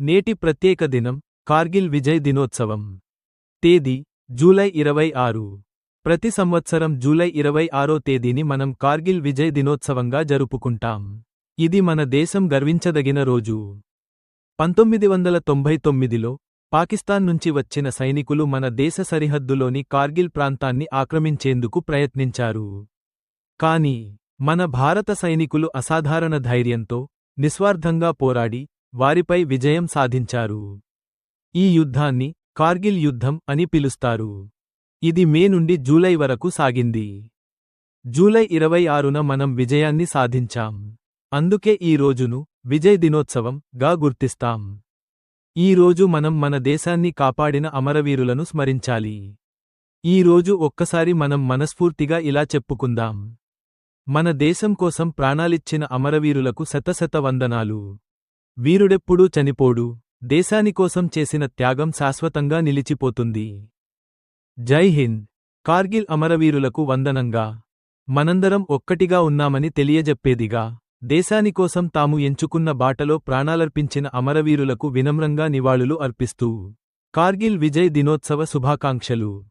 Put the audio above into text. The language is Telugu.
నేటి ప్రత్యేక దినం కార్గిల్ విజయ్ దినోత్సవం. తేదీ జూలై ఇరవై ఆరు. ప్రతి సంవత్సరం జూలై ఇరవై ఆరో తేదీని మనం కార్గిల్ విజయ్ దినోత్సవంగా జరుపుకుంటాం. ఇది మన దేశం గర్వించదగిన రోజు. పంతొమ్మిది వందల తొంభై తొమ్మిదిలో పాకిస్తాన్ నుంచి వచ్చిన సైనికులు మన దేశ సరిహద్దులోని కార్గిల్ ప్రాంతాన్ని ఆక్రమించేందుకు ప్రయత్నించారు. కాని మన భారత సైనికులు అసాధారణ ధైర్యంతో నిస్వార్థంగా పోరాడి వారిపై విజయం సాధించారు. ఈ యుద్ధాన్ని కార్గిల్ యుద్ధం అని పిలుస్తారు. ఇది మే నుండి జూలై వరకు సాగింది. జూలై ఇరవై ఆరున మనం విజయాన్ని సాధించాం. అందుకే ఈ రోజును విజయ్ దినోత్సవం గా గుర్తిస్తాం. ఈ రోజు మనం మన దేశాన్ని కాపాడిన అమరవీరులను స్మరించాలి. ఈ రోజు ఒక్కసారి మనం మనస్ఫూర్తిగా ఇలా చెప్పుకుందాం. మన దేశం కోసం ప్రాణాలిచ్చిన అమరవీరులకు శతశత వందనాలు. వీరుడెప్పుడూ చనిపోడు. దేశానికోసం చేసిన త్యాగం శాశ్వతంగా నిలిచిపోతుంది. జై హింద్. కార్గిల్ అమరవీరులకు వందనంగా. మనందరం ఒక్కటిగా ఉన్నామని తెలియజెప్పేదిగా. దేశానికోసం తాము ఎంచుకున్న బాటలో ప్రాణాలర్పించిన అమరవీరులకు వినమ్రంగా నివాళులు అర్పిస్తూ. కార్గిల్ విజయ్ దినోత్సవ శుభాకాంక్షలు.